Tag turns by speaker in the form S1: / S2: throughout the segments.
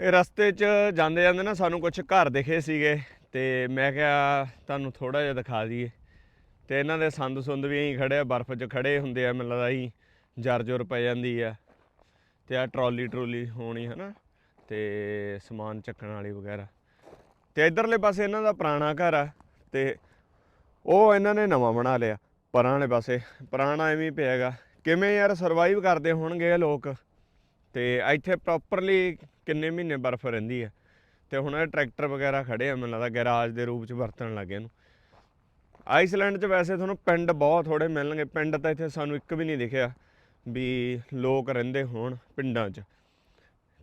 S1: ਇਹ ਰਸਤੇ 'ਚ ਜਾਂਦੇ ਜਾਂਦੇ ਨਾ ਸਾਨੂੰ ਕੁਝ ਘਰ ਦਿਖੇ ਸੀਗੇ ਤੇ ਮੈਂ ਕਿਹਾ ਤੁਹਾਨੂੰ ਥੋੜਾ ਜਿਹਾ ਦਿਖਾ ਦਈਏ। ਤੇ ਇਹਨਾਂ ਦੇ ਸੰਦ ਸੁੰਦ ਵੀ ਐਂ ਖੜੇ ਆ, ਬਰਫ਼ 'ਚ ਖੜੇ ਹੁੰਦੇ ਆ, ਮੈਨੂੰ ਲੱਗਦਾ ਹੀ ਜਰ ਜੁਰ ਪੈ ਜਾਂਦੀ ਆ। ਤੇ ਆ ਟਰਾਲੀ ਟਰੋਲੀ ਹੋਣੀ ਹਨਾ, ਤੇ ਸਮਾਨ ਚੱਕਣ ਵਾਲੀ ਵਗੈਰਾ। ਤੇ ਇਧਰਲੇ ਪਾਸੇ ਇਹਨਾਂ ਦਾ ਪੁਰਾਣਾ ਘਰ ਆ, ਤੇ ਉਹ ਇਹਨਾਂ ਨੇ ਨਵਾਂ ਬਣਾ ਲਿਆ, ਪਰਾਂ ਵਾਲੇ ਪਾਸੇ। ਪੁਰਾਣਾ ਐਵੇਂ ਹੀ ਪਿਆ ਹੈਗਾ। ਕਿਵੇਂ ਯਾਰ ਸਰਵਾਈਵ ਕਰਦੇ ਹੋਣਗੇ ਇਹ ਲੋਕ? ਤੇ ਇੱਥੇ ਪ੍ਰੋਪਰਲੀ ਕਿੰਨੇ ਮਹੀਨੇ ਬਰਫ਼ ਰਹਿੰਦੀ ਹੈ। ਤੇ ਹੁਣ ਇਹ ਟਰੈਕਟਰ ਵਗੈਰਾ ਖੜੇ ਆ, ਮੈਨੂੰ ਲੱਗਦਾ ਗੈਰਾਜ ਦੇ ਰੂਪ ਚ ਵਰਤਣ ਲੱਗੇ ਇਹਨੂੰ। ਆਈਸਲੈਂਡ 'ਚ ਵੈਸੇ ਤੁਹਾਨੂੰ ਪਿੰਡ ਬਹੁਤ ਥੋੜੇ ਮਿਲਣਗੇ, ਪਿੰਡ ਤਾਂ ਇੱਥੇ ਸਾਨੂੰ ਇੱਕ ਵੀ ਨਹੀਂ ਦਿਖਿਆ ਵੀ ਲੋਕ ਰਹਿੰਦੇ ਹੋਣ ਪਿੰਡਾਂ 'ਚ।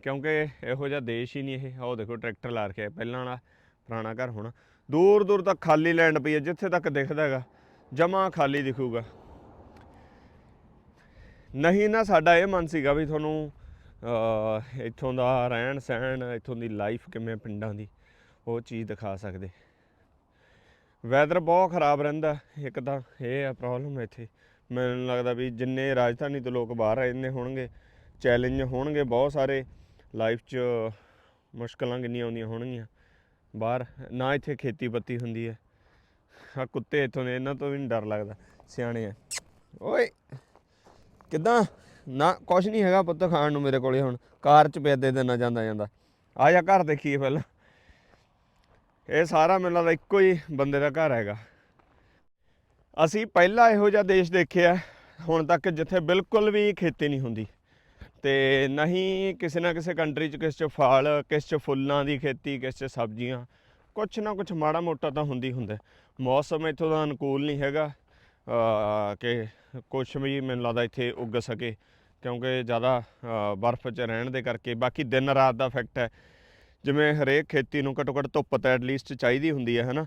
S1: ਕਿਉਂਕਿ ਇਹੋ ਜਿਹਾ ਦੇਸ਼ ਹੀ ਨਹੀਂ ਇਹ। ਆਹ ਦੇਖੋ ਟਰੈਕਟਰ ਲਾ ਰੱਖਿਆ, ਪਹਿਲਾਂ ਵਾਲਾ ਪੁਰਾਣਾ ਘਰ ਹੋਣਾ। ਦੂਰ ਦੂਰ ਤੱਕ ਖਾਲੀ ਲੈਂਡ ਪਈ ਹੈ, ਜਿੱਥੇ ਤੱਕ ਦਿਖਦਾ ਹੈਗਾ, ਜਮਾ ਖਾਲੀ ਦਿਖੂਗਾ। ਨਹੀਂ ਨਾ ਸਾਡਾ ਇਹ ਮਨ ਸੀਗਾ ਵੀ ਤੁਹਾਨੂੰ ਇੱਥੋਂ ਦਾ ਰਹਿਣ ਸਹਿਣ, ਇੱਥੋਂ ਦੀ ਲਾਈਫ ਕਿਵੇਂ ਪਿੰਡਾਂ ਦੀ, ਉਹ ਚੀਜ਼ ਦਿਖਾ ਸਕਦੇ। ਵੈਦਰ ਬਹੁਤ ਖਰਾਬ ਰਹਿੰਦਾ, ਇੱਕ ਤਾਂ ਇਹ ਆ ਪ੍ਰੋਬਲਮ ਇੱਥੇ। ਮੈਨੂੰ ਲੱਗਦਾ ਵੀ ਜਿੰਨੇ ਰਾਜਧਾਨੀ ਤੋਂ ਲੋਕ ਬਾਹਰ ਰਹਿੰਦੇ ਹੋਣਗੇ ਚੈਲੰਜ ਹੋਣਗੇ ਬਹੁਤ ਸਾਰੇ ਲਾਈਫ 'ਚ ਮੁਸ਼ਕਲਾਂ ਕਿੰਨੀਆਂ ਆਉਂਦੀਆਂ ਹੋਣਗੀਆਂ। ਬਾਹਰ ਨਾ ਇੱਥੇ ਖੇਤੀ ਹੁੰਦੀ ਹੈ। ਆ ਕੁੱਤੇ ਇੱਥੋਂ ਦੇ, ਇਹਨਾਂ ਤੋਂ ਵੀ ਨਹੀਂ ਡਰ ਲੱਗਦਾ, ਸਿਆਣੇ ਆ। ਓਏ, ਕਿੱਦਾਂ? ਨਾ, ਕੁਛ ਨਹੀਂ ਹੈਗਾ ਪੁੱਤ ਖਾਣ ਨੂੰ ਮੇਰੇ ਕੋਲੇ ਹੁਣ। ਕਾਰ ਚ ਪਿਆ, ਦੇ ਦੇਣਾ, ਜਾਂਦਾ ਜਾਂਦਾ। ਆ ਜਾ ਘਰ ਦੇਖੀਏ ਪਹਿਲਾਂ। ਇਹ ਸਾਰਾ ਮੈਨੂੰ ਲੱਗਦਾ ਇੱਕੋ ਹੀ ਬੰਦੇ ਦਾ ਘਰ ਹੈਗਾ। ਅਸੀਂ ਪਹਿਲਾ ਇਹੋ ਜਿਹਾ ਦੇਸ਼ ਦੇਖਿਆ, ਹੁਣ ਤੱਕ ਜਿੱਥੇ ਬਿਲਕੁਲ ਵੀ ਖੇਤੀ ਨਹੀਂ ਹੁੰਦੀ। ਤੇ ਨਹੀਂ ਕਿਸੇ ਨਾ ਕਿਸੇ ਕੰਟਰੀ ਚ ਕਿਸ ਚ ਫਲ, ਕਿਸ ਚ ਫੁੱਲਾਂ ਦੀ ਖੇਤੀ, ਕਿਸ ਚ ਸਬਜ਼ੀਆਂ। ਕੁਛ ਨਾ ਕੁਛ ਮਾੜਾ ਮੋਟਾ ਤਾਂ ਹੁੰਦੀ ਹੁੰਦਾ। ਮੌਸਮ ਇੱਥੋਂ ਦਾ ਅਨੁਕੂਲ ਨਹੀਂ ਹੈਗਾ। ਕਿ ਕੁਛ ਵੀ ਮੈਨੂੰ ਲੱਗਦਾ ਇੱਥੇ ਉੱਗ ਸਕੇ। ਕਿਉਂਕਿ ਜ਼ਿਆਦਾ ਬਰਫ਼ 'ਚ ਰਹਿਣ ਦੇ ਕਰਕੇ, ਬਾਕੀ ਦਿਨ ਰਾਤ ਦਾ ਇਫੈਕਟ ਹੈ। ਜਿਵੇਂ ਹਰੇਕ ਖੇਤੀ ਨੂੰ ਘੱਟੋ ਘੱਟ ਧੁੱਪ ਤਾਂ ਐਟਲੀਸਟ ਚਾਹੀਦੀ ਹੁੰਦੀ ਹੈ, ਹਨਾ?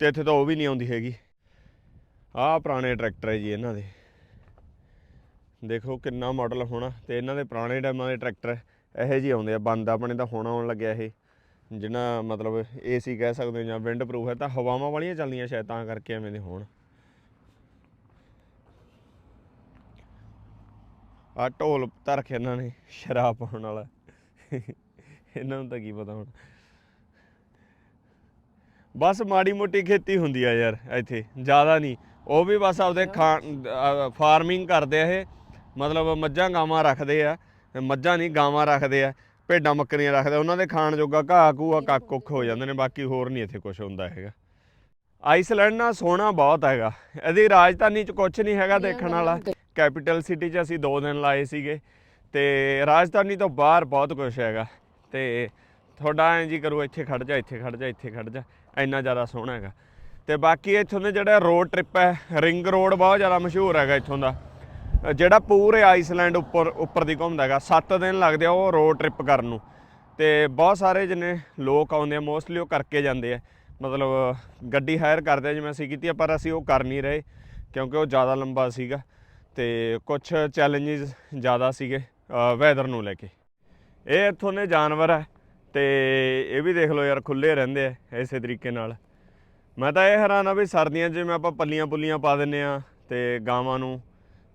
S1: ਤੇ ਇੱਥੇ ਤਾਂ ਉਹ ਵੀ ਨਹੀਂ ਆਉਂਦੀ ਹੈਗੀ। ਆਹ ਪੁਰਾਣੇ ਟਰੈਕਟਰ ਹੈ ਜੀ ਇਹਨਾਂ ਦੇ। ਦੇਖੋ ਕਿੰਨਾ ਮਾਡਲ ਹੋਣਾ ਤੇ ਇਹਨਾਂ ਦੇ ਪੁਰਾਣੇ ਟਾਈਮਾਂ ਦੇ ਟਰੈਕਟਰ ਇਹੋ ਜਿਹੇ ਆਉਂਦੇ ਆ, ਬੰਦ ਆਪਣੇ ਤਾਂ ਹੁਣ ਆਉਣ ਲੱਗਿਆ ਇਹ। ਜਿਹਨਾਂ ਮਤਲਬ ਏਸੀ ਕਹਿ ਸਕਦੇ ਜਾਂ ਵਿੰਡ ਪ੍ਰੂਫ ਹੈ, ਤਾਂ ਹਵਾਵਾਂ ਵਾਲੀਆਂ ਚੱਲਦੀਆਂ ਸ਼ਾਇਦ ਤਾਂ ਕਰਕੇ ਐਵੇਂ ਦੇ ਹੋਣ। ਆ ਢੋਲ ਧਰ ਕੇ ਇਹਨਾਂ ਨੇ ਸ਼ਰਾਬ ਪਾਉਣ ਵਾਲਾ। ਇਹਨਾਂ ਨੂੰ ਤਾਂ ਕੀ ਪਤਾ ਹੁਣ। ਬਸ ਮਾੜੀ ਮੋਟੀ ਖੇਤੀ ਹੁੰਦੀ ਆ ਯਾਰ ਇੱਥੇ ਜ਼ਿਆਦਾ ਨਹੀਂ। ਉਹ ਵੀ ਬਸ ਆਪਦੇ ਫਾਰਮਿੰਗ ਕਰਦੇ ਆ ਇਹ। ਮਤਲਬ ਮੱਝਾਂ ਗਾਵਾਂ ਰੱਖਦੇ ਆ। ਮੱਝਾਂ ਨਹੀਂ ਗਾਵਾਂ ਰੱਖਦੇ ਆ। ਭੇਡਾਂ ਬੱਕਰੀਆਂ ਰੱਖਦੇ ਉਹਨਾਂ ਦੇ ਖਾਣ ਜੋਗਾ ਘਾਹ ਕੂਆ ਕੱਕ ਕੁੱਖ ਹੋ ਜਾਂਦੇ ਨੇ ਬਾਕੀ ਹੋਰ ਨਹੀਂ ਇੱਥੇ ਕੁਝ ਹੁੰਦਾ ਹੈਗਾ। ਆਈਸਲੈਂਡ ਨਾ ਸੋਹਣਾ ਬਹੁਤ ਹੈਗਾ। ਇਹਦੀ ਰਾਜਧਾਨੀ ਚ ਕੁਝ ਨਹੀਂ ਹੈਗਾ ਦੇਖਣ ਵਾਲਾ। ਕੈਪੀਟਲ ਸਿਟੀ 'ਚ ਅਸੀਂ 2 ਦਿਨ ਲਾਏ ਸੀਗੇ ਤੇ ਰਾਜਧਾਨੀ ਤੋਂ ਬਾਹਰ ਬਹੁਤ ਕੁਝ ਹੈਗਾ ਤੇ ਤੁਹਾਡਾ ਐਂ ਜੀ ਕਰੋ, ਇੱਥੇ ਖੜ ਜਾ, ਇੱਥੇ ਖੜ ਜਾ, ਇੱਥੇ ਖੜ ਜਾ, ਇੰਨਾ ਜ਼ਿਆਦਾ ਸੋਹਣਾ ਹੈਗਾ। ਤੇ ਬਾਕੀ ਇੱਥੋਂ ਦੇ ਜਿਹੜਾ ਰੋਡ ਟ੍ਰਿਪ ਹੈ ਰਿੰਗ ਰੋਡ ਬਹੁਤ ਜ਼ਿਆਦਾ ਮਸ਼ਹੂਰ ਹੈਗਾ ਇੱਥੋਂ ਦਾ। ਜਿਹੜਾ ਪੂਰੇ ਆਈਸਲੈਂਡ ਉੱਪਰ ਉੱਪਰ ਦੀ ਘੁੰਮਦਾ ਹੈਗਾ 7 ਦਿਨ ਲੱਗਦੇ ਆ ਉਹ ਰੋਡ ਟ੍ਰਿਪ ਕਰਨ ਨੂੰ। ਤੇ ਬਹੁਤ ਸਾਰੇ ਜਿੰਨੇ ਲੋਕ ਆਉਂਦੇ ਆ ਮੋਸਟਲੀ ਉਹ ਕਰਕੇ ਜਾਂਦੇ ਆ। ਮਤਲਬ ਗੱਡੀ ਹਾਇਰ ਕਰਦੇ ਜਿਵੇਂ ਅਸੀਂ ਕੀਤੀ ਆ, ਪਰ ਅਸੀਂ ਉਹ ਕਰ ਨਹੀਂ ਰਹੇ, ਕਿਉਂਕਿ ਉਹ ਜ਼ਿਆਦਾ ਲੰਬਾ ਸੀਗਾ। ਤੇ ਕੁਝ ਚੈਲੰਜਸ ਜ਼ਿਆਦਾ ਸੀਗੇ ਵੈਦਰ ਨੂੰ ਲੈ ਕੇ। ਇਹ ਇੱਥੋਂ ਦੇ ਜਾਨਵਰ ਹੈ ਤੇ ਇਹ ਵੀ ਦੇਖ ਲਓ ਯਾਰ ਖੁੱਲੇ ਰਹਿੰਦੇ ਆ ਇਸੇ ਤਰੀਕੇ ਨਾਲ। ਮੈਂ ਤਾਂ ਇਹ ਹੈਰਾਨ ਆ ਵੀ ਸਰਦੀਆਂ 'ਚ ਜਿਵੇਂ ਆਪਾਂ ਪੱਲੀਆਂ ਪੁੱਲੀਆਂ ਪਾ ਦਿੰਨੇ ਆ ਤੇ ਗਾਵਾਂ ਨੂੰ,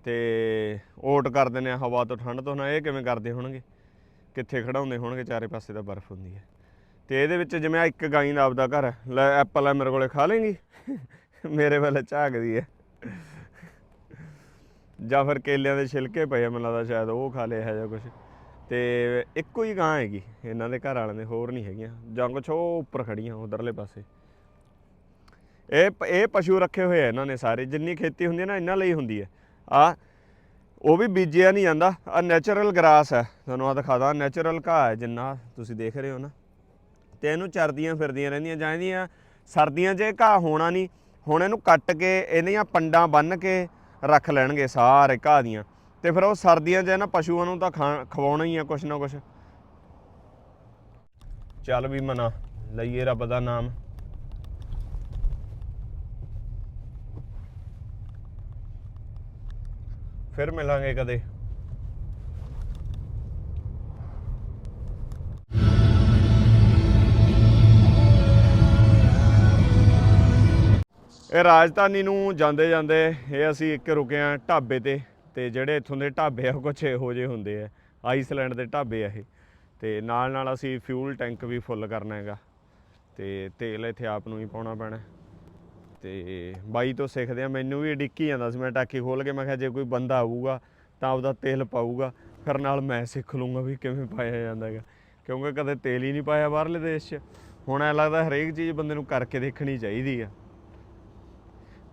S1: ਤੇ ਓਟ ਕਰ ਦਿੰਨੇ ਆ ਹਵਾ ਤੋਂ, ਠੰਡ ਤੋਂ, ਨਾ ਇਹ ਕਿਵੇਂ ਕਰਦੇ ਹੋਣਗੇ? ਕਿੱਥੇ ਖੜਾਉਂਦੇ ਹੋਣਗੇ? ਚਾਰੇ ਪਾਸੇ ਤਾਂ ਬਰਫ਼ ਹੁੰਦੀ ਹੈ ਤੇ ਇਹਦੇ ਵਿੱਚ ਜਿਵੇਂ ਇੱਕ ਗਾਈ ਦਾ ਆਪਦਾ ਘਰ ਹੈ ਲੈ ਐਪਲ ਹੈ ਮੇਰੇ ਕੋਲੇ, ਖਾ ਲੇਂਗੀ? ਮੇਰੇ ਵੱਲ ਝਾਕਦੀ ਹੈ ਜਾਂ ਫਿਰ ਕੇਲਿਆਂ ਦੇ ਛਿਲਕੇ ਪਏ ਆ, ਮੈਨੂੰ ਲੱਗਦਾ ਸ਼ਾਇਦ ਉਹ ਖਾ ਲਏ ਹੈ ਜਾਂ ਕੁਝ ਤੇ ਇੱਕੋ ਹੀ ਗਾਂ ਹੈਗੀ, ਇਹਨਾਂ ਦੇ ਘਰ ਵਾਲਿਆਂ ਦੇ, ਹੋਰ ਨਹੀਂ ਹੈਗੀਆਂ। ਜਾਂ ਕੁਛ ਉਹ ਉੱਪਰ ਖੜੀਆਂ, ਉਧਰਲੇ ਪਾਸੇ। ਇਹ ਪ- ਇਹ ਪਸ਼ੂ ਰੱਖੇ ਹੋਏ ਆ ਇਹਨਾਂ ਨੇ ਸਾਰੇ। ਜਿੰਨੀ ਖੇਤੀ ਹੁੰਦੀ ਹੈ ਨਾ, ਇਹਨਾਂ ਲਈ ਹੁੰਦੀ ਹੈ ਆ, ਉਹ ਵੀ ਬੀਜਿਆ ਨਹੀਂ ਜਾਂਦਾ। ਆ ਨੈਚੁਰਲ ਗਰਾਸ ਹੈ ਤੁਹਾਨੂੰ ਆ ਦਿਖਾਦਾ ਨੈਚੁਰਲ ਘਾਹ ਹੈ ਜਿੰਨਾ, ਤੁਸੀਂ ਦੇਖ ਰਹੇ ਹੋ ਨਾ। ਤੇ ਇਹਨੂੰ ਚਰਦੀਆਂ ਫਿਰਦੀਆਂ ਰਹਿੰਦੀਆਂ। ਜਾਂ ਇਹਦੀਆਂ ਸਰਦੀਆਂ 'ਚ ਇਹ ਘਾਹ ਹੋਣਾ ਨਹੀਂ। ਹੁਣ ਇਹਨੂੰ ਕੱਟ ਕੇ, ਇਹਦੀਆਂ ਪੰਡਾਂ ਬੰਨ੍ਹ ਕੇ ਰੱਖ ਲੈਣਗੇ ਸਾਰੇ ਘਾਹ ਦੀਆਂ। ਤੇ ਫਿਰ ਉਹ ਸਰਦੀਆਂ 'ਚ ਨਾ, ਪਸ਼ੂਆਂ ਨੂੰ ਤਾਂ ਖਾ- ਖਵਾਉਣਾ ਹੀ ਆ ਕੁਛ ਨਾ ਕੁਛ। ਚੱਲ ਵੀ ਮਨਾ, ਲਈਏ ਰੱਬ ਦਾ ਨਾਮ। ਫਿਰ ਮਿਲਾਂਗੇ ਕਦੇ। ਇਹ ਰਾਜਧਾਨੀ ਨੂੰ ਜਾਂਦੇ ਜਾਂਦੇ ਇਹ ਅਸੀਂ ਇੱਕ ਰੁਕੇ ਆ ਢਾਬੇ ਤੇ ਤੇ ਜਿਹੜੇ ਇੱਥੋਂ ਦੇ ਢਾਬੇ ਆ, ਉਹ ਕੁਛ ਇਹੋ ਜਿਹੇ ਹੁੰਦੇ ਆ। ਆਈਸਲੈਂਡ ਦੇ ਢਾਬੇ ਆ ਇਹ। ਤੇ ਨਾਲ ਨਾਲ ਅਸੀਂ ਫਿਊਲ ਟੈਂਕ ਵੀ ਫੁੱਲ ਕਰਨਾ ਹੈਗਾ। ਤੇ ਤੇਲ ਇੱਥੇ ਆਪ ਨੂੰ ਹੀ ਪਾਉਣਾ ਪੈਣਾ। ਤੇ ਬਾਈ ਤੋਂ ਸਿੱਖਦੇ ਆ, ਮੈਨੂੰ ਵੀ ਡਿੱਕੀ ਜਾਂਦਾ ਸੀ, ਮੈਂ ਟਾਕੀ ਖੋਲ ਕੇ, ਮੈਂ ਕਿਹਾ ਜੇ ਕੋਈ ਬੰਦਾ ਆਊਗਾ, ਤਾਂ ਆਪਦਾ ਤੇਲ ਪਾਊਗਾ। ਫਿਰ ਨਾਲ ਮੈਂ ਸਿੱਖ ਲੂੰਗਾ ਵੀ ਕਿਵੇਂ ਪਾਇਆ ਜਾਂਦਾ ਹੈਗਾ। ਕਿਉਂਕਿ ਕਦੇ ਤੇਲ ਹੀ ਨਹੀਂ ਪਾਇਆ ਬਾਹਰਲੇ ਦੇਸ਼ 'ਚ। ਹੁਣ ਐ ਲੱਗਦਾ ਹਰੇਕ ਚੀਜ਼ ਬੰਦੇ ਨੂੰ ਕਰਕੇ ਦੇਖਣੀ ਚਾਹੀਦੀ ਆ।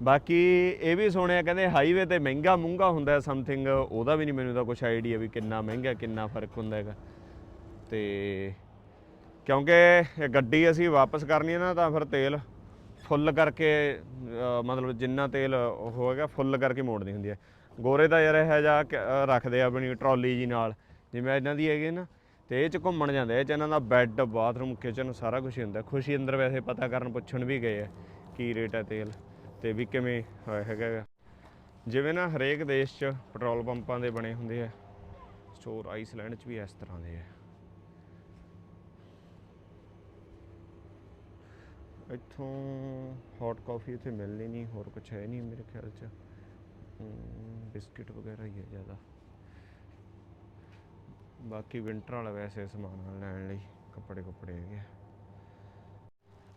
S1: ਬਾਕੀ ਇਹ ਵੀ ਸੁਣਿਆ ਕਹਿੰਦੇ ਹਾਈਵੇ ਤੇ ਮਹਿੰਗਾ ਮੁੰਗਾ ਹੁੰਦਾ ਸਮਥਿੰਗ ਉਹਦਾ ਵੀ ਨਹੀਂ ਮੈਨੂੰ ਤਾਂ ਕੁਝ ਆਈਡੀਆ ਵੀ ਕਿੰਨਾ ਮਹਿੰਗਾ, ਕਿੰਨਾ ਫ਼ਰਕ ਹੁੰਦਾ ਹੈਗਾ। ਤੇ ਕਿਉਂਕਿ ਗੱਡੀ ਅਸੀਂ ਵਾਪਸ ਕਰਨੀ ਹੈ ਨਾ ਤਾਂ ਫਿਰ ਤੇਲ ਫੁੱਲ ਕਰਕੇ ਮਤਲਬ ਜਿੰਨਾ ਤੇਲ ਹੋਏਗਾ ਫੁੱਲ ਕਰਕੇ ਮੋੜਨੀ ਹੁੰਦੀ ਹੈ। ਗੋਰੇ ਦਾ ਯਾਰ ਇਹ ਜਾ ਰੱਖਦੇ ਆ ਆਪਣੀ ਟਰਾਲੀ ਜੀ ਨਾਲ, ਜਿਵੇਂ ਇਹਨਾਂ ਦੀ ਹੈਗੀ ਨਾ, ਤੇ ਇਹ ਚ ਘੁੰਮਣ ਜਾਂਦੇ ਇਹ ਚ ਇਹਨਾਂ ਦਾ ਬੈੱਡ ਬਾਥਰੂਮ ਕਿਚਨ ਸਾਰਾ ਕੁਝ ਹੀ ਹੁੰਦਾ। ਖੁਸ਼ੀ ਅੰਦਰ ਵੈਸੇ ਪਤਾ ਕਰਨ ਪੁੱਛਣ ਵੀ ਗਏ ਆ, ਕੀ ਰੇਟ ਹੈ ਤੇਲ। ਤੇ ਵੀ ਕਿਵੇਂ ਹੈਗਾ ਗਾ। ਜਿਵੇਂ ਨਾ ਹਰੇਕ ਦੇਸ਼ 'ਚ ਪੈਟਰੋਲ ਪੰਪਾਂ ਦੇ ਬਣੇ ਹੁੰਦੇ ਆ ਸਟੋਰ ਆਈਸਲੈਂਡ 'ਚ ਵੀ ਇਸ ਤਰ੍ਹਾਂ ਦੇ ਆ ਇੱਥੋਂ ਹੌਟ ਕਾਫੀ ਇੱਥੇ ਮਿਲਣੀ ਨਹੀਂ ਹੋਰ ਕੁਝ ਹੈ ਨਹੀਂ ਮੇਰੇ ਖਿਆਲ 'ਚ ਹਮ, ਬਿਸਕਿਟ ਵਗੈਰਾ ਹੀ ਹੈ ਜ਼ਿਆਦਾ ਬਾਕੀ ਵਿੰਟਰ ਵਾਲਾ ਵੈਸੇ ਸਮਾਨ ਲੈਣ ਲਈ ਕੱਪੜੇ ਕੱਪੜੇ ਹੈਗੇ ਆ।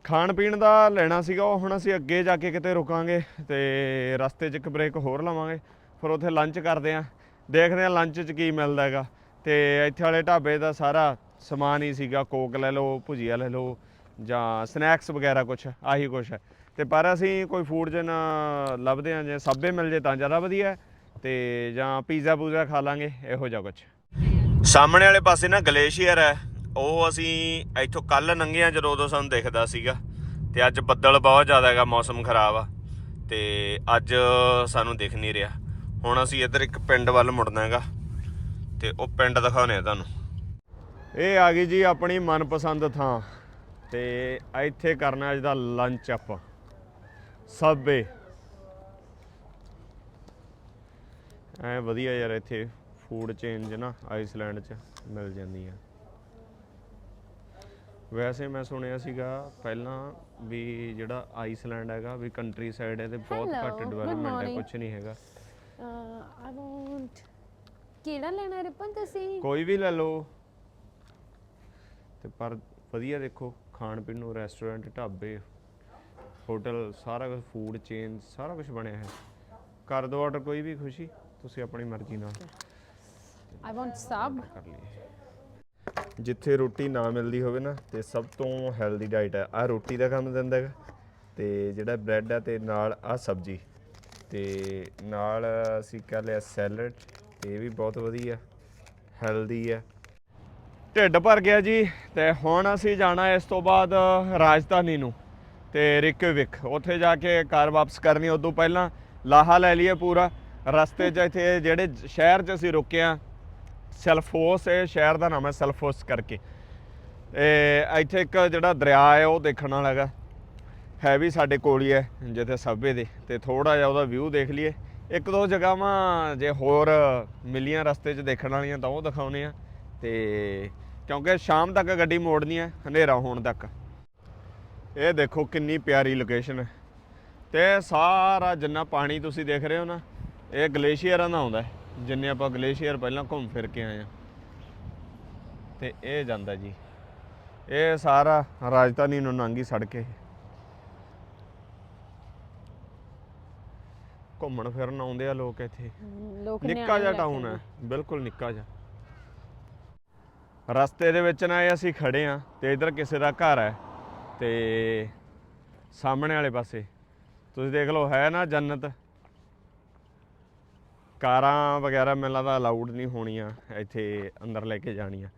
S1: ਖਾਣ ਪੀਣ ਦਾ ਲੈਣਾ ਸੀਗਾ ਉਹ, ਹੁਣ ਅਸੀਂ ਅੱਗੇ ਜਾ ਕੇ ਕਿਤੇ ਰੁਕਾਂਗੇ ਤੇ ਰਸਤੇ 'ਚ ਇੱਕ ਬ੍ਰੇਕ ਹੋਰ ਲਵਾਂਗੇ, ਫਿਰ ਉੱਥੇ ਲੰਚ ਕਰਦੇ ਆਂ। ਦੇਖਦੇ ਆਂ ਲੰਚ 'ਚ ਕੀ ਮਿਲਦਾ ਹੈਗਾ। ਤੇ ਇੱਥੇ ਵਾਲੇ ਢਾਬੇ ਦਾ ਸਾਰਾ ਸਮਾਨ ਹੀ ਸੀਗਾ ਕੋਕ ਲੈ ਲਓ, ਭੁਜੀਆ ਲੈ ਲਓ, ਜਾਂ ਸਨੈਕਸ ਵਗੈਰਾ ਕੁਝ ਆਹੀ ਕੁਝ ਹੈ। ਤੇ ਪਰ ਅਸੀਂ ਕੋਈ ਫੂਡ ਜਨ ਲੱਭਦੇ ਆਂ, ਜੇ ਸਾਬੇ ਮਿਲ ਜੇ ਤਾਂ ਜ਼ਿਆਦਾ ਵਧੀਆ ਹੈ। ਤੇ ਜਾਂ ਪੀਜ਼ਾ ਪੂਜ਼ਾ ਖਾ ਲਾਂਗੇ, ਇਹੋ ਜਿਹਾ ਕੁਝ ਸਾਹਮਣੇ ਵਾਲੇ ਪਾਸੇ ਨਾ ਗਲੇਸ਼ੀਅਰ ਹੈ। ਉਹ ਅਸੀਂ ਇੱਥੋਂ ਕੱਲ ਲੰਘੇ ਆ ਜਦੋਂ ਉਦੋਂ ਸਾਨੂੰ ਦਿਖਦਾ ਸੀਗਾ ਤੇ ਅੱਜ ਬੱਦਲ ਬਹੁਤ ਜ਼ਿਆਦਾ ਹੈਗਾ, ਮੌਸਮ ਖਰਾਬ ਆ ਤੇ ਅੱਜ ਸਾਨੂੰ ਦਿਖ ਨਹੀਂ ਰਿਹਾ। ਹੁਣ ਅਸੀਂ ਇੱਧਰ ਇੱਕ ਪਿੰਡ ਵੱਲ ਮੁੜਨਾ ਹੈਗਾ ਤੇ ਉਹ ਪਿੰਡ ਦਿਖਾਉਣੇ ਆ ਤੁਹਾਨੂੰ। ਇਹ ਆ ਗਈ ਜੀ ਆਪਣੀ ਮਨਪਸੰਦ ਥਾਂ ਤੇ ਇੱਥੇ ਕਰਨਾ ਅੱਜ ਦਾ ਲੰਚ ਆਪਾਂ। ਸਬਵੇ ਐ ਵਧੀਆ ਯਾਰ ਇੱਥੇ ਫੂਡ ਚੇਂਜ ਨਾ ਆਈਸਲੈਂਡ 'ਚ ਮਿਲ ਜਾਂਦੀ ਆ। ਵੈਸੇ ਮੈਂ ਸੁਣਿਆ ਸੀਗਾ ਪਹਿਲਾਂ ਵੀ ਜਿਹੜਾ ਆਈਸਲੈਂਡ ਹੈਗਾ ਵੀ ਕੰਟਰੀ ਸਾਈਡ ਹੈ ਤੇ ਬਹੁਤ
S2: Hello,
S1: ਘੱਟ
S2: good
S1: ਡਿਵੈਲਪਮੈਂਟ ਹੈ
S2: morning.
S1: ਕੁਝ ਨਹੀਂ ਹੈਗਾ।
S2: ਆਈ ਵਾਂਟ ਕਿਹੜਾ ਲੈਣਾ ਰਿਪਨ ਤੁਸੀਂ?
S1: ਕੋਈ ਵੀ ਲੈ ਲਓ। ਤੇ ਪਰ ਵਧੀਆ ਦੇਖੋ ਖਾਣ ਪੀਣ ਨੂੰ ਰੈਸਟੋਰੈਂਟ ਢਾਬੇ ਹੋਟਲ ਸਾਰਾ ਕੁਝ ਫੂਡ ਚੇਨ ਸਾਰਾ ਕੁਝ ਬਣਿਆ ਹੈ। ਕਰ ਦੋ ਆਰਡਰ ਕੋਈ ਵੀ ਖੁਸ਼ੀ ਤੁਸੀਂ ਆਪਣੀ ਮਰਜ਼ੀ ਨਾਲ
S2: ਆਈ ਵਾਂਟ ਸਬ
S1: ਕਰ ਲਈਏ। ਜਿੱਥੇ ਰੋਟੀ ਨਾ ਮਿਲਦੀ ਹੋਵੇ ਨਾ, ਤੇ ਸਭ ਤੋਂ ਹੈਲਦੀ ਡਾਈਟ ਹੈ ਆ ਰੋਟੀ ਦਾ ਕੰਮ ਦਿੰਦਾ ਹੈਗਾ, ਤੇ ਜਿਹੜਾ ਬ੍ਰੈਡ ਹੈ ਤੇ ਨਾਲ ਆ ਸਬਜ਼ੀ। ਤੇ ਨਾਲ ਅਸੀਂ ਕਰ ਲਿਆ ਸੈਲਡ ਇਹ ਵੀ ਬਹੁਤ ਵਧੀਆ ਹੈਲਦੀ ਹੈ ਢਿੱਡ ਭਰ ਗਿਆ ਜੀ, ਤੇ ਹੁਣ ਅਸੀਂ ਜਾਣਾ ਇਸ ਤੋਂ ਬਾਅਦ ਰਾਜਧਾਨੀ ਨੂੰ। ਤੇ ਰਿਕਵਿਕ, ਉੱਥੇ ਜਾ ਕੇ ਕਾਰ ਵਾਪਸ ਕਰਨੀ, ਉਦੋਂ ਪਹਿਲਾਂ ਲਾਹਾ ਲੈ ਲਈਏ ਪੂਰਾ। ਰਸਤੇ 'ਚ ਇੱਥੇ ਜਿਹੜੇ ਸ਼ਹਿਰ 'ਚ ਅਸੀਂ ਰੁਕੇ ਆ ਸੈਲਫੋਸ, ਇਹ ਸ਼ਹਿਰ ਦਾ ਨਾਮ ਹੈ ਸੈਲਫੋਸ ਕਰਕੇ। ਇਹ ਇੱਥੇ ਇੱਕ ਜਿਹੜਾ ਦਰਿਆ ਹੈ, ਉਹ ਦੇਖਣ ਵਾਲਾ ਹੈਗਾ। ਹੈ ਵੀ ਸਾਡੇ ਕੋਲ ਹੀ ਹੈ, ਜਿੱਥੇ ਸਬਵੇ ਦੇ। ਤੇ ਥੋੜਾ ਜਿਹਾ ਉਹਦਾ ਵਿਊ ਦੇਖ ਲਈਏ। ਇੱਕ ਦੋ ਜਗ੍ਹਾਵਾਂ ਜੇ ਹੋਰ ਮਿਲੀਆਂ ਰਸਤੇ 'ਚ ਦੇਖਣ ਵਾਲੀਆਂ ਤਾਂ ਉਹ ਦਿਖਾਉਨੇ ਆ ਤੇ ਕਿਉਂਕਿ ਸ਼ਾਮ ਤੱਕ ਗੱਡੀ ਮੋੜਨੀ ਹੈ, ਹਨੇਰਾ ਹੋਣ ਤੱਕ। ਇਹ ਦੇਖੋ ਕਿੰਨੀ ਪਿਆਰੀ ਲੋਕੇਸ਼ਨ ਹੈ। ਤੇ ਸਾਰਾ ਜਿੰਨਾ ਪਾਣੀ ਤੁਸੀਂ ਦੇਖ ਰਹੇ ਹੋ ਨਾ, ਇਹ ਗਲੇਸ਼ੀਅਰਾਂ ਦਾ ਆਉਂਦਾ ਹੈ। ਜਿੰਨੇ ਆਪਾਂ ਗਲੇਸ਼ੀਅਰ ਪਹਿਲਾਂ ਘੁੰਮ ਫਿਰ ਕੇ ਆਏ ਆ। ਤੇ ਇਹ ਜਾਂਦਾ ਜੀ। ਇਹ ਸਾਰਾ ਰਾਜਧਾਨੀ ਨੂੰ ਨਾਂਗੀ ਸੜਕ। ਇਹ ਘੁੰਮਣ ਫਿਰਨ ਆਉਂਦੇ ਆ ਲੋਕ ਇੱਥੇ।
S2: ਲੋਕ
S1: ਨਿੱਕਾ ਜਿਹਾ ਟਾਊਨ ਹੈ। ਬਿਲਕੁਲ ਨਿੱਕਾ ਜਿਹਾ। ਰਸਤੇ ਦੇ ਵਿੱਚ ਨਾ ਇਹ ਅਸੀਂ ਖੜੇ ਆ ਤੇ ਇਧਰ ਕਿਸੇ ਦਾ ਘਰ ਹੈ ਤੇ ਸਾਹਮਣੇ ਵਾਲੇ ਪਾਸੇ। ਤੁਸੀਂ ਦੇਖ ਲਓ ਹੈ ਨਾ ਜੰਨਤ। ਕਾਰਾਂ ਵਗੈਰਾ ਮੈਨੂੰ ਲੱਗਦਾ ਅਲਾਉਡ ਨਹੀਂ ਹੋਣੀਆਂ ਇੱਥੇ ਅੰਦਰ ਲੈ ਕੇ ਜਾਣੀਆਂ।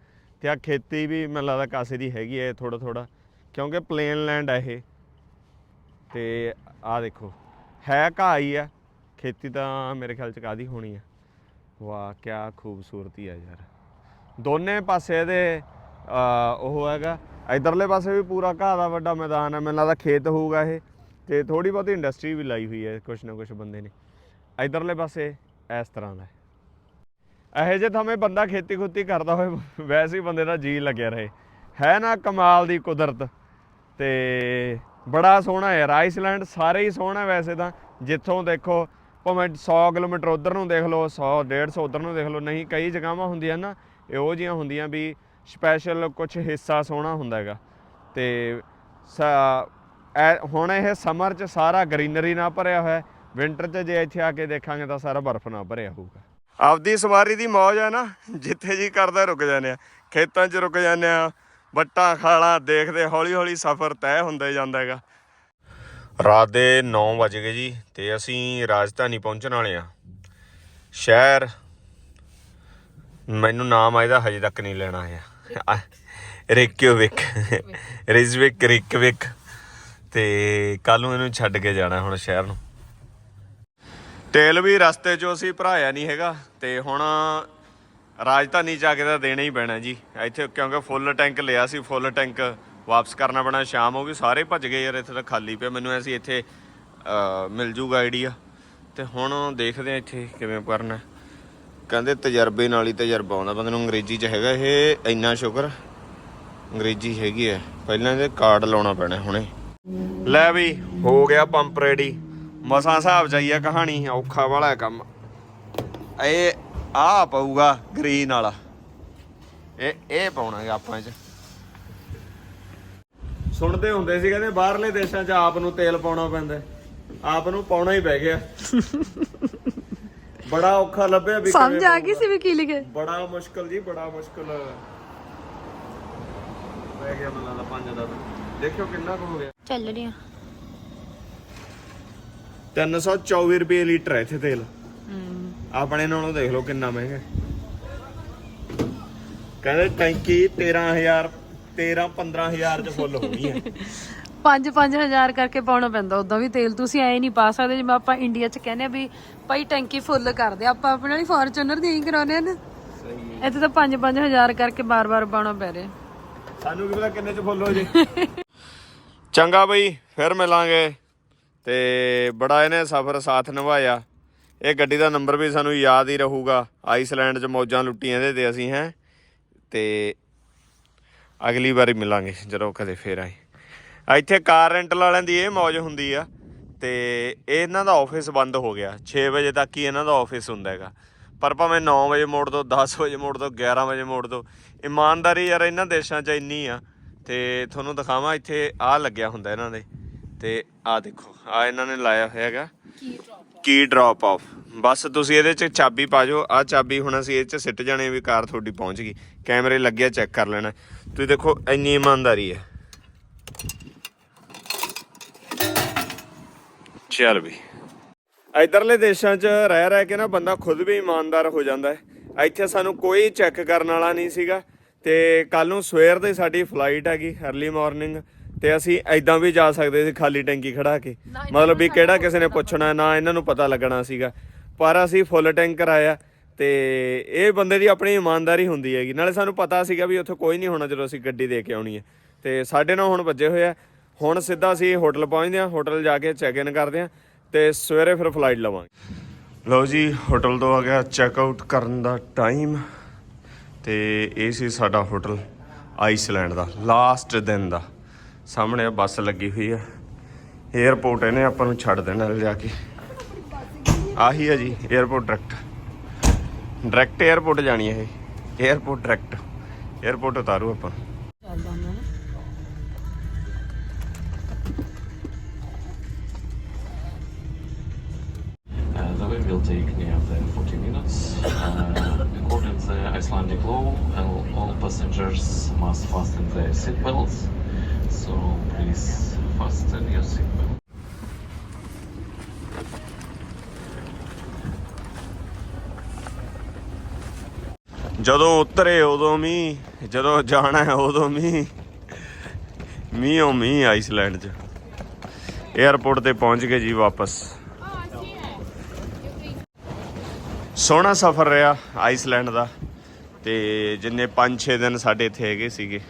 S1: ਤੇ ਆ ਖੇਤੀ ਵੀ ਮੈਨੂੰ ਲੱਗਦਾ ਕਾਸੇ ਦੀ ਹੈਗੀ ਹੈ ਥੋੜਾ ਥੋੜਾ ਕਿਉਂਕਿ ਪਲੇਨ ਲੈਂਡ ਹੈ ਇਹ। ਤੇ ਆ ਦੇਖੋ, ਹੈ ਘਾਹ ਹੀ ਆ, ਖੇਤੀ ਤਾਂ ਮੇਰੇ ਖਿਆਲ ਚ ਕਾਦੀ ਹੋਣੀ ਆ। ਵਾਹ ਕੀ ਖੂਬਸੂਰਤੀ ਆ ਯਾਰ। ਦੋਨੇ ਪਾਸੇ ਇਹਦੇ ਉਹ ਹੈਗਾ, ਇਧਰਲੇ ਪਾਸੇ ਵੀ ਪੂਰਾ ਘਾਹ ਦਾ ਵੱਡਾ ਮੈਦਾਨ ਹੈ ਮੈਨੂੰ ਲੱਗਦਾ ਖੇਤ ਹੋਊਗਾ ਇਹ। ਤੇ ਥੋੜੀ ਬਹੁਤੀ ਇੰਡਸਟਰੀ ਵੀ ਲਾਈ ਹੋਈ ਹੈ ਕੁਛ ਨਾ ਕੁਛ ਬੰਦੇ ਨੇ। ਇਧਰਲੇ ਪਾਸੇ ਇਸ ਤਰ੍ਹਾਂ ਦਾ ਇਹੋ ਜਿਹੇ ਥਾਵੇਂ ਬੰਦਾ ਖੇਤੀ ਖੁੱਤੀ ਕਰਦਾ ਹੋਵੇ ਵੈਸੇ ਹੀ ਬੰਦੇ ਦਾ ਜੀ ਲੱਗਿਆ ਰਹੇ। ਹੈ ਨਾ ਕਮਾਲ ਦੀ ਕੁਦਰਤ। ਤੇ ਬੜਾ ਸੋਹਣਾ ਹੈ ਆਈਸਲੈਂਡ ਸਾਰੇ ਹੀ ਸੋਹਣਾ ਵੈਸੇ ਤਾਂ। ਜਿੱਥੋਂ ਦੇਖੋ, ਭਾਵੇਂ 100 ਕਿਲੋਮੀਟਰ ਉਧਰ ਨੂੰ ਦੇਖ ਲਓ 100 150 ਉਧਰ ਨੂੰ ਦੇਖ ਲਓ, ਨਹੀਂ ਕਈ ਜਗ੍ਹਾਵਾਂ ਹੁੰਦੀਆਂ ਨਾ, ਇਹੋ ਜੀਆਂ ਹੁੰਦੀਆਂ ਵੀ ਸਪੈਸ਼ਲ ਕੁਝ ਹਿੱਸਾ ਸੋਹਣਾ ਹੁੰਦਾ ਹੈਗਾ। ਤੇ ਸ- ਹੁਣ ਇਹ ਸਮਰ 'ਚ ਸਾਰਾ ਗ੍ਰੀਨਰੀ ਨਾਲ ਭਰਿਆ ਹੋਇਆ ਵਿੰਟਰ 'ਚ ਜੇ ਇੱਥੇ ਆ ਕੇ ਦੇਖਾਂਗੇ ਤਾਂ ਸਾਰਾ ਬਰਫ਼ ਨਾਲ ਭਰਿਆ ਹੋਊਗਾ। ਆਪਦੀ ਸਵਾਰੀ ਦੀ ਮੌਜ ਆ ਨਾ ਜਿੱਥੇ ਜੀ ਕਰਦਾ ਰੁਕ ਜਾਂਦੇ ਆ। ਖੇਤਾਂ 'ਚ ਰੁਕ ਜਾਂਦੇ ਆ ਵੱਟਾਂ ਖਾਲਾਂ ਦੇਖਦੇ ਹੌਲੀ ਹੌਲੀ ਸਫ਼ਰ ਤੈਅ ਹੁੰਦਾ ਜਾਂਦਾ ਹੈਗਾ। ਰਾਤ ਦੇ 9 ਵਜ ਗਏ ਜੀ ਤੇ ਅਸੀਂ ਰਾਜਧਾਨੀ ਪਹੁੰਚਣ ਵਾਲੇ ਆ। ਸ਼ਹਿਰ ਮੈਨੂੰ ਨਾਮ ਆ ਇਹਦਾ ਹਜੇ ਤੱਕ ਨਹੀਂ ਲੈਣਾ ਆ ਰਿਕਿਓਵਿਕ ਰਿਜ਼ਵਿਕ ਰਿਕਵਿਕ। ਤੇ ਕੱਲ ਨੂੰ ਇਹਨੂੰ ਛੱਡ ਕੇ ਜਾਣਾ ਹੁਣ ਸ਼ਹਿਰ ਨੂੰ। ਤੇਲ ਵੀ ਰਸਤੇ 'ਚੋਂ ਅਸੀਂ ਭਰਾਇਆ ਨਹੀਂ ਹੈਗਾ ਤੇ ਹੁਣ ਰਾਜਧਾਨੀ ਚ ਆ ਕੇ ਤਾਂ ਦੇਣਾ ਹੀ ਪੈਣਾ ਜੀ। ਇੱਥੇ ਕਿਉਂਕਿ ਫੁੱਲ ਟੈਂਕ ਲਿਆ ਸੀ ਫੁੱਲ ਟੈਂਕ ਵਾਪਸ ਕਰਨਾ ਪੈਣਾ, ਸ਼ਾਮ ਹੋ ਗਈ, ਸਾਰੇ ਭੱਜ ਗਏ ਯਾਰ, ਇੱਥੇ ਤਾਂ ਖਾਲੀ ਪਿਆ, ਮੈਨੂੰ ਐਸੀ ਇੱਥੇ ਮਿਲ ਜੂਗਾ ਆਈਡੀਆ ਤੇ ਹੁਣ ਦੇਖਦੇ ਆ ਇੱਥੇ ਕਿਵੇਂ ਕਰਨਾ। ਕਹਿੰਦੇ ਤਜਰਬੇ ਨਾਲ ਹੀ ਤਜਰਬਾ ਆਉਂਦਾ, ਬੰਦੇ ਨੂੰ ਅੰਗਰੇਜ਼ੀ ਚ ਹੈਗਾ ਇਹ, ਇੰਨਾ ਸ਼ੁਕਰ। ਅੰਗਰੇਜ਼ੀ ਹੈਗੀ ਹੈ। ਪਹਿਲਾਂ ਇਹਦੇ ਕਾਰਡ ਲਾਉਣਾ ਪੈਣਾ ਹੁਣੇ। ਲੈ ਵੀ, ਹੋ ਗਿਆ ਪੰਪ ਰੈਡੀ ਮਸਾਂ ਹਿਸਾਬ ਚਾਹੀਆ ਕਹਾਣੀ ਔਖਾ ਵਾਲਾ ਕੰਮ। ਇਹ ਆ ਪਊਗਾ ਗ੍ਰੀਨ ਵਾਲਾ। ਇਹ ਇਹ ਪਾਉਣਾ ਹੈ ਆਪਾਂ ਇਹ ਚ। ਸੁਣਦੇ ਹੁੰਦੇ ਸੀ ਕਹਿੰਦੇ ਬਾਹਰਲੇ ਦੇਸ਼ਾਂ 'ਚ ਆਪ ਨੂੰ ਤੇਲ ਪਾਉਣਾ ਪੈਂਦਾ। ਆਪ ਨੂੰ ਪਾਉਣਾ ਹੀ ਪੈ ਗਿਆ। ਬੜਾ ਔਖਾ ਲੱਭਿਆ ਵੀ
S2: ਸਮਝ ਆ ਗਈ ਸੀ ਵੀ ਕੀ ਲਿਖੇ
S1: ਬੜਾ ਮੁਸ਼ਕਲ ਜੀ ਬੜਾ ਮੁਸ਼ਕਲ। ਪੈ ਗਿਆ ਮੈਨੂੰ ਲੱਗਦਾ ਪੰਜ ਦਾ ਦੇਖਿਓ ਕਿੰਨਾ ਕੁ ਹੋ ਗਿਆ।
S2: ਚੱਲ ਰਿਹਾ
S1: 324 ਰੁਪਏ ਲੀਟਰ ਹੈ ਇੱਥੇ ਤੇਲ। ਆਪਣੇ ਨਾਲੋਂ ਦੇਖ ਲਓ ਕਿੰਨਾ ਮਹਿੰਗਾ। ਕਹਿੰਦੇ ਟੈਂਕੀ 13000 13 15000 ਚ ਫੁੱਲ ਹੋਣੀ ਹੈ।
S2: 5-5000 ਕਰਕੇ ਪਾਉਣਾ ਪੈਂਦਾ ਉਦਾਂ ਵੀ ਤੇਲ ਤੁਸੀਂ ਐ ਨਹੀਂ ਪਾ ਸਕਦੇ ਜਿਵੇਂ ਆਪਾਂ ਇੰਡੀਆ 'ਚ ਕਹਿੰਦੇ ਆ ਵੀ ਭਾਈ ਟੈਂਕੀ ਫੁੱਲ ਕਰ ਦੇ ਆਪਾਂ ਆਪਣੇ ਵਾਲੀ ਫੋਰਚੂਨਰ ਦੀ ਹੀ ਕਰਾਉਂਦੇ ਆ ਨਾ। ਇੱਥੇ ਤਾਂ 5-5000 ਕਰਕੇ ਬਾਰ-ਬਾਰ ਪਾਉਣਾ ਪੈ ਰਿਹਾ।
S1: ਸਾਨੂੰ ਕੀ ਪਤਾ ਕਿੰਨੇ ਚ ਫੁੱਲ ਹੋ ਜੇ। ਚੰਗਾ ਬਈ ਫਿਰ ਮਿਲਾਂਗੇ। ਤੇ ਬੜਾ ਇਹਨੇ ਸਫ਼ਰ ਸਾਥ ਨਿਭਾਇਆ। ਇਹ ਗੱਡੀ ਦਾ ਨੰਬਰ ਵੀ ਸਾਨੂੰ ਯਾਦ ਹੀ ਰਹੂਗਾ। ਆਈਸਲੈਂਡ 'ਚ ਮੌਜਾਂ ਲੁੱਟੀਆਂ ਇਹਦੇ ਤੇ ਅਸੀਂ, ਹੈ। ਤੇ ਅਗਲੀ ਵਾਰੀ ਮਿਲਾਂਗੇ, ਜਦੋਂ ਕਦੇ ਫੇਰ ਆਏ। ਇੱਥੇ ਕਾਰ ਰੈਂਟਲ ਵਾਲਿਆਂ ਦੀ ਇਹ ਮੌਜ ਹੁੰਦੀ ਆ। ਤੇ ਇਹਨਾਂ ਦਾ ਆਫਿਸ ਬੰਦ ਹੋ ਗਿਆ। 6 ਵਜੇ ਤੱਕ ਹੀ ਇਹਨਾਂ ਦਾ ਆਫਿਸ ਹੁੰਦਾ ਹੈਗਾ। ਪਰ ਭਾਵੇਂ 9 ਵਜੇ ਮੋੜ ਦੋ 10 ਵਜੇ ਮੋੜ ਦੋ 11 ਵਜੇ ਮੋੜ ਦੋ, ਇਮਾਨਦਾਰੀ ਯਾਰ ਇਹਨਾਂ ਦੇਸ਼ਾਂ 'ਚ ਇੰਨੀ ਆ। ਤੇ ਤੁਹਾਨੂੰ ਦਿਖਾਵਾਂ, ਇੱਥੇ ਆ ਲੱਗਿਆ ਹੁੰਦਾ ਇਹਨਾਂ ਦੇ। ਤੇ ਆ ਦੇਖੋ ਆ ਇਹਨਾਂ ਨੇ ਲਾਇਆ ਹੋਇਆ ਹੈਗਾ। ਕੀ ਡ੍ਰੌਪ ਆਫ ਬਸ ਤੁਸੀਂ ਇਹਦੇ 'ਚ ਚਾਬੀ ਪਾ ਜਾਓ। ਆ ਚਾਬੀ ਹੁਣ ਅਸੀਂ ਇਹ 'ਚ ਸਿੱਟ ਜਾਣੇ ਵੀ ਕਾਰ ਤੁਹਾਡੀ ਪਹੁੰਚ ਗਈ। ਕੈਮਰੇ ਲੱਗਿਆ ਚੈੱਕ ਕਰ ਲੈਣਾ। ਤੁਸੀਂ ਦੇਖੋ ਇੰਨੀ ਇਮਾਨਦਾਰੀ ਹੈ। ਚੱਲ ਵੀ। ਇਧਰਲੇ ਦੇਸ਼ਾਂ 'ਚ ਰਹਿ ਰਹਿ ਕੇ ਨਾ ਬੰਦਾ ਖੁਦ ਵੀ ਇਮਾਨਦਾਰ ਹੋ ਜਾਂਦਾ ਹੈ। ਇੱਥੇ ਸਾਨੂੰ ਕੋਈ ਚੈੱਕ ਕਰਨ ਵਾਲਾ ਨਹੀਂ ਸੀਗਾ। ਤੇ ਕੱਲ ਨੂੰ ਸਵੇਰ ਦੀ ਸਾਡੀ ਫਲਾਈਟ ਹੈਗੀ ਅਰਲੀ ਮਾਰਨਿੰਗ ਤੇ ਅਸੀਂ ਐਦਾਂ ਵੀ ਜਾ ਸਕਦੇ ਸੀ ਖਾਲੀ ਟੈਂਕੀ ਖੜਾ ਕੇ। ਮਤਲਬ ਵੀ ਕਿਹੜਾ ਕਿਸੇ ਨੇ ਪੁੱਛਣਾ ਨਾ ਇਹਨਾਂ ਨੂੰ ਪਤਾ ਲੱਗਣਾ ਸੀਗਾ। ਪਰ ਅਸੀਂ ਫੁੱਲ ਟੈਂਕ ਕਰਾਇਆ ਤੇ ਇਹ ਬੰਦੇ ਦੀ ਆਪਣੀ ਇਮਾਨਦਾਰੀ ਹੁੰਦੀ ਹੈਗੀ। ਨਾਲੇ ਸਾਨੂੰ ਪਤਾ ਸੀਗਾ ਵੀ ਉੱਥੇ ਕੋਈ ਨਹੀਂ ਹੋਣਾ ਜਦੋਂ ਅਸੀਂ ਗੱਡੀ ਦੇ ਕੇ ਆਉਣੀ ਹੈ। ਤੇ ਸਾਡੇ ਨਾਲ ਹੁਣ ਵੱਜੇ ਹੋਏ ਆ। ਹੁਣ ਸਿੱਧਾ ਅਸੀਂ ਹੋਟਲ ਪਹੁੰਚਦੇ ਹਾਂ ਹੋਟਲ ਜਾ ਕੇ ਚੈੱਕ ਇਨ ਕਰਦੇ ਹਾਂ ਤੇ ਸਵੇਰੇ ਫਿਰ ਫਲਾਈਟ ਲਵਾਂਗੇ। ਲਓ ਜੀ ਹੋਟਲ ਤੋਂ ਆ ਗਿਆ ਚੈੱਕ ਆਊਟ ਕਰਨ ਦਾ ਟਾਈਮ ਤੇ ਇਹ ਸੀ ਸਾਡਾ ਹੋਟਲ ਆਈਸਲੈਂਡ ਦਾ ਲਾਸਟ ਦਿਨ ਦਾ। ਸਾਹਮਣੇ ਬੱਸ ਲੱਗੀ ਹੋਈ ਆ। 에어ਪੋਰਟ ਇਹਨੇ ਆਪਾਂ ਨੂੰ ਛੱਡ ਦੇਣਾ ਜਾ ਕੇ। ਆਹੀ ਆ ਜੀ 에어ਪੋਰਟ ਡਾਇਰੈਕਟ ਡਾਇਰੈਕਟ 에어ਪੋਰਟ ਜਾਣੀ ਹੈ ਇਹ। 에어ਪੋਰਟ ਡਾਇਰੈਕਟ 에어ਪੋਰਟ ਉਤਾਰੂ ਆਪਾਂ ਜਦੋਂ ਉਤਰੇ ਉਦੋਂ ਮੀਂਹ, ਜਦੋਂ ਜਾਣਾ ਹੈ ਉਦੋਂ ਮੀਂਹ। ਮੀਂਹੋਂ ਮੀਂਹ ਆਈਸਲੈਂਡ 'ਚ। 에ਅਰਪੋਰਟ ਤੇ ਪਹੁੰਚ ਗਏ ਜੀ ਵਾਪਸ। ਸੋਹਣਾ ਸਫ਼ਰ ਰਿਹਾ ਆਈਸਲੈਂਡ ਦਾ ਤੇ ਜਿੰਨੇ 5-6 ਦਿਨ ਸਾਡੇ ਇੱਥੇ ਹੈਗੇ ਸੀਗੇ,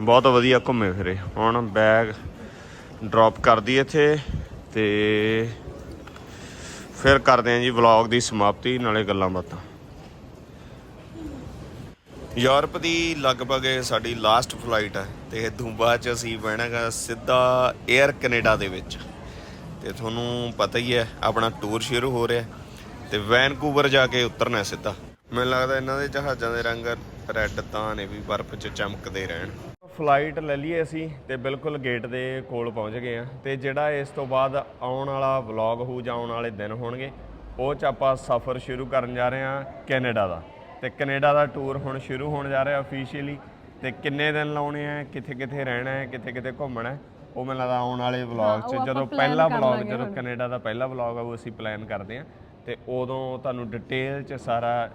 S1: ਬਹੁਤ ਵਧੀਆ ਘੁੰਮੇ ਫਿਰੇ। ਹੁਣ ਬੈਗ ਡ੍ਰੌਪ ਕਰਦੀ ਇੱਥੇ ਤੇ ਫਿਰ ਕਰਦੇ ਆਂ ਜੀ ਵਲੌਗ ਦੀ ਸਮਾਪਤੀ, ਨਾਲੇ ਗੱਲਾਂ ਬਾਤਾਂ। ਯੂਰਪ ਦੀ ਲਗਭਗ ਇਹ ਸਾਡੀ ਲਾਸਟ ਫਲਾਈਟ ਹੈ ਤੇ ਇਦੋਂ ਬਾਅਦ ਚ ਅਸੀਂ ਬਹਿਣਾਗਾ ਸਿੱਧਾ 에ਅਰ ਕੈਨੇਡਾ ਦੇ ਵਿੱਚ। ਤੇ ਤੁਹਾਨੂੰ ਪਤਾ ਹੀ ਹੈ, ਆਪਣਾ ਟੂਰ ਸ਼ੁਰੂ ਹੋ ਰਿਹਾ ਤੇ ਵੈਨਕੂਵਰ ਜਾ ਕੇ ਉਤਰਨਾ ਸਿੱਧਾ। ਮੈਨੂੰ ਲੱਗਦਾ ਇਹਨਾਂ ਦੇ ਜਹਾਜ਼ਾਂ ਦੇ ਰੰਗ ਰੈੱਡ ਤਾਂ ਨੇ ਵੀ ਬਰਫ਼ 'ਚ ਚਮਕਦੇ ਰਹਿਣ। ਫਲਾਈਟ ਲੈ ਲਈਏ ਅਸੀਂ ਤੇ ਬਿਲਕੁਲ ਗੇਟ ਦੇ ਕੋਲ ਪਹੁੰਚ ਗਏ ਆ ਤੇ ਜਿਹੜਾ ਇਸ ਤੋਂ ਬਾਅਦ ਆਉਣ ਵਾਲਾ ਵਲੌਗ ਹੋਊ ਜਾਂ ਆਉਣ ਵਾਲੇ ਦਿਨ ਹੋਣਗੇ, ਉਹ 'ਚ ਆਪਾਂ ਸਫ਼ਰ ਸ਼ੁਰੂ ਕਰਨ ਜਾ ਰਹੇ ਆ ਕੈਨੇਡਾ ਦਾ। ਤੇ ਕੈਨੇਡਾ ਦਾ ਟੂਰ ਹੁਣ ਸ਼ੁਰੂ ਹੋਣ ਜਾ ਰਿਹਾ ਅਫੀਸ਼ੀਅਲੀ ਤੇ ਕਿੰਨੇ ਦਿਨ ਲਾਉਣੇ ਆ ਕਿੱਥੇ ਕਿੱਥੇ ਰਹਿਣਾ ਹੈ ਕਿੱਥੇ ਕਿੱਥੇ ਘੁੰਮਣਾ ਹੈ ਉਹ ਮੈਨੂੰ ਲੱਗਦਾ ਆਉਣ ਵਾਲੇ ਵਲੌਗ 'ਚ ਜਦੋਂ ਪਹਿਲਾ ਵਲੌਗ ਜਦੋਂ ਕੈਨੇਡਾ ਦਾ ਪਹਿਲਾ ਵਲੌਗ ਆ ਉਹ ਅਸੀਂ ਪਲਾਨ ਕਰਦੇ ਆ ਤੇ ਉਦੋਂ ਤੁਹਾਨੂੰ ਡਿਟੇਲ 'ਚ ਸਾਰਾ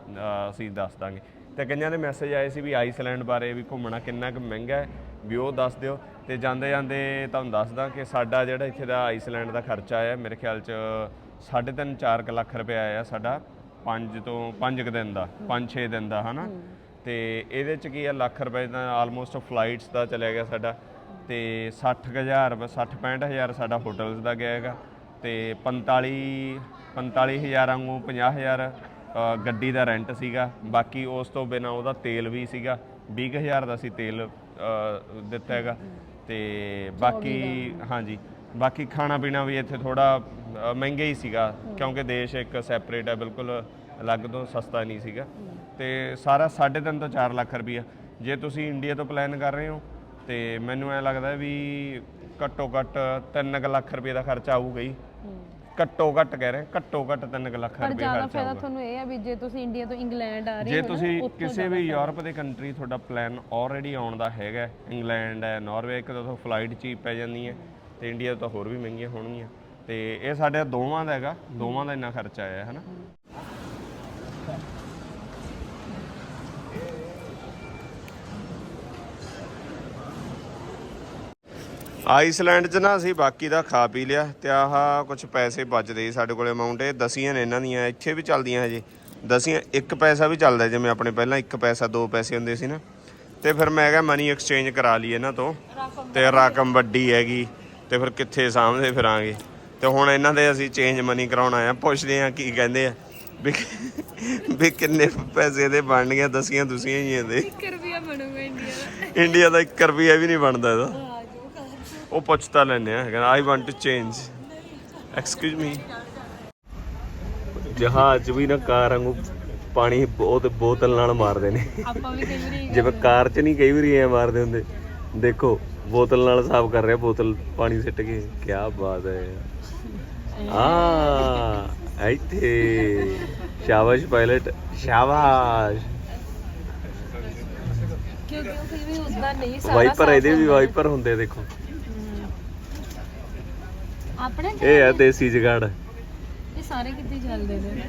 S1: ਅਸੀਂ ਦੱਸ ਦਾਂਗੇ। ਤੇ ਕਈਆਂ ਦੇ ਮੈਸੇਜ ਆਏ ਸੀ ਵੀ ਆਈਸਲੈਂਡ ਬਾਰੇ ਵੀ ਘੁੰਮਣਾ ਕਿੰਨਾ ਕੁ ਮਹਿੰਗਾ ਹੈ ਵੀ ਉਹ ਦੱਸ ਦਿਓ। ਤੇ ਜਾਂਦੇ ਜਾਂਦੇ ਤੁਹਾਨੂੰ ਦੱਸਦਾ ਕਿ ਸਾਡਾ ਜਿਹੜਾ ਇੱਥੇ ਦਾ ਆਈਸਲੈਂਡ ਦਾ ਖਰਚਾ ਆਇਆ ਮੇਰੇ ਖਿਆਲ 'ਚ 3.5 4 ਲੱਖ ਰੁਪਏ ਆਇਆ ਸਾਡਾ। 5 ਤੋਂ 5 ਕੁ ਦਿਨ ਦਾ 5-6 ਦਿਨ ਦਾ ਹਨਾ? ਤੇ ਇਹਦੇ 'ਚ ਕੀ ਆ ਲੱਖ ਰੁਪਏ ਦਾ ਆਲਮੋਸਟ ਫਲਾਈਟਸ ਦਾ ਚਲਿਆ ਗਿਆ ਸਾਡਾ ਤੇ 60000 60 65000 ਸਾਡਾ ਹੋਟਲਸ ਦਾ ਗਿਆ ਹੈਗਾ ਤੇ 45 45000 ਵਾਂਗੂ 50000 ਅ, ਗੱਡੀ ਦਾ ਰੈਂਟ ਸੀਗਾ। ਬਾਕੀ ਉਸ ਤੋਂ ਬਿਨਾ ਉਹਦਾ ਤੇਲ ਵੀ ਸੀਗਾ। 20000 ਦਾ ਸੀ ਤੇਲ ਦਿੱਤਾ ਹੈਗਾ ਤੇ ਬਾਕੀ ਹਾਂਜੀ। ਬਾਕੀ ਖਾਣਾ ਪੀਣਾ ਵੀ ਇੱਥੇ ਥੋੜਾ ਮਹਿੰਗਾ ਹੀ ਸੀਗਾ ਕਿਉਂਕਿ ਦੇਸ਼ ਇੱਕ ਸੈਪਰੇਟ ਹੈ ਬਿਲਕੁਲ ਅਲੱਗ ਤੋਂ ਸਸਤਾ ਨਹੀਂ ਸੀਗਾ। ਤੇ ਸਾਰਾ 3.5 ਤੋਂ 4 ਲੱਖ ਰੁਪਈਆ। ਜੇ ਤੁਸੀਂ ਇੰਡੀਆ ਤੋਂ ਪਲਾਨ ਕਰ ਰਹੇ ਹੋ ਤੇ ਮੈਨੂੰ ਐ ਲੱਗਦਾ ਵੀ ਘੱਟੋ ਘੱਟ 3 ਲੱਖ ਰੁਪਏ ਦਾ ਖਰਚਾ ਆਊਗਾ ਹੀ। ਘੱਟੋ ਘੱਟ ਕਹਿ ਰਹੇ ਘੱਟੋ ਘੱਟ 3 ਲੱਖ
S2: ਪਰ
S1: ਰੁਪਏ
S2: ਜ਼ਿਆਦਾ
S1: ਖਰਚਾ
S2: ਫਾਇਦਾ
S1: ਆਊਗਾ।
S2: ਤੁਹਾਨੂੰ ਇਹ ਹੈ ਵੀ ਜੇ ਤੁਸੀਂ ਇੰਡੀਆ ਤੋਂ ਇੰਗਲੈਂਡ ਆ ਰਹੇ
S1: ਜੇ
S2: ਹੋ ਨਾ,
S1: ਤੁਸੀਂ ਕਿਸੇ ਵੀ ਯੂਰਪ ਦੇ ਕੰਟਰੀ ਤੁਹਾਡਾ ਪਲਾਨ ਆਲਰੇਡੀ ਆਉਣ ਦਾ ਹੈਗਾ ਇੰਗਲੈਂਡ ਹੈ ਨਾਰਵੇ ਇੱਕ ਤਾਂ ਫਲਾਈਟ ਚੀਪ ਪੈ ਜਾਂਦੀ ਹੈ। ਤੇ ਇੰਡੀਆ ਤੋਂ ਤਾਂ ਹੋਰ ਵੀ ਮਹਿੰਗੀਆਂ ਹੋਣਗੀਆਂ। ਤੇ ਇਹ ਸਾਡੇ ਦੋਵਾਂ ਦਾ ਹੈਗਾ, ਦੋਵਾਂ ਦਾ ਇੰਨਾ ਖਰਚਾ ਆਇਆ ਹੈ ਨਾ ਆਈਸਲੈਂਡ 'ਚ ਨਾ ਅਸੀਂ ਬਾਕੀ ਦਾ ਖਾ ਪੀ ਲਿਆ ਤੇ ਆਹ ਕੁਝ ਪੈਸੇ ਬਚਦੇ ਸੀ ਸਾਡੇ ਕੋਲੇ ਅਮਾਉਂਟ, ਇਹ ਦਸੀਆਂ ਨੇ ਇਹਨਾਂ ਦੀਆਂ, ਇੱਥੇ ਵੀ ਚੱਲਦੀਆਂ ਹਜੇ। ਦਸੀਆਂ, ਇੱਕ ਪੈਸਾ ਵੀ ਚੱਲਦਾ ਜਿਵੇਂ ਆਪਣੇ ਪਹਿਲਾਂ ਇੱਕ ਪੈਸਾ, ਦੋ ਪੈਸੇ ਹੁੰਦੇ ਸੀ ਨਾ। ਤੇ ਫਿਰ ਮੈਂ ਕਿਹਾ ਮਨੀ ਐਕਸਚੇਂਜ ਕਰਾ ਲਈ ਇਹਨਾਂ ਤੋਂ। ਤੇ ਰਕਮ ਵੱਡੀ ਹੈਗੀ। ਤੇ ਫਿਰ ਕਿੱਥੇ ਸਾਹਮਣੇ ਫਿਰਾਂਗੇ ਤੇ ਹੁਣ ਇਹਨਾਂ ਦੇ ਅਸੀਂ ਚੇਂਜ ਮਨੀ ਕਰਾਉਣ ਆਏ ਆ ਪੁੱਛਦੇ ਆ ਕੀ ਕਹਿੰਦੇ ਆ। ਵੀ ਕਿੰਨੇ ਪੈਸੇ ਦੇ ਬਣ ਗਏ ਦਸੀਆਂ ਦੁਸੀਆਂ ਹੀ ਇਹਦੇ।
S2: 1 ਰੁਪਿਆ ਬਣੂਗਾ ਇੰਡੀਆ ਦਾ।
S1: ਇੰਡੀਆ ਦਾ 1 ਰੁਪਿਆ ਵੀ ਨਹੀਂ ਬਣਦਾ ਇਹਦਾ। ਉਹ ਪੁੱਛਤਾ ਲੈਨੇ ਆ ਕਹਿੰਦਾ I want to change excuse me ਜਹਾਜ਼ ਵੀ ਨਾ ਕਾਰ ਵਾਂਗੂ ਪਾਣੀ ਬਹੁਤ ਬੋਤਲ ਨਾਲ ਮਾਰਦੇ ਨੇ।
S2: ਆਪਾਂ ਵੀ ਕਈ ਵਾਰੀ
S1: ਜਿਵੇਂ ਕਾਰ 'ਚ ਨਹੀਂ ਕਈ ਵਾਰੀ ਐ ਮਾਰਦੇ ਹੁੰਦੇ। ਦੇਖੋ ਬੋਤਲ ਨਾਲ ਸਾਫ਼ ਕਰ ਰਿਹਾ ਬੋਤਲ ਪਾਣੀ ਸਿੱਟ ਕੇ। ਕੀ ਬਾਤ ਹੈ। ਆ ਇੱਥੇ। ਸ਼ਾਬਾਸ਼ ਪਾਇਲਟ ਸ਼ਾਬਾਸ਼।
S2: ਕਿਉਂਕਿ ਉਹ ਵਾਰੀ ਉਦਾਂ ਨਹੀਂ ਸਾਰਾ
S1: ਵਾਈਪਰ ਇਹਦੇ ਵੀ ਵਾਈਪਰ ਹੁੰਦੇ ਦੇਖੋ।
S2: ਆਪਣੇ
S1: ਇਹ ਹੈ ਦੇਸੀ ਜਗਾੜ।
S2: ਇਹ ਸਾਰੇ ਕਿੱਥੇ ਚੱਲਦੇ ਨੇ?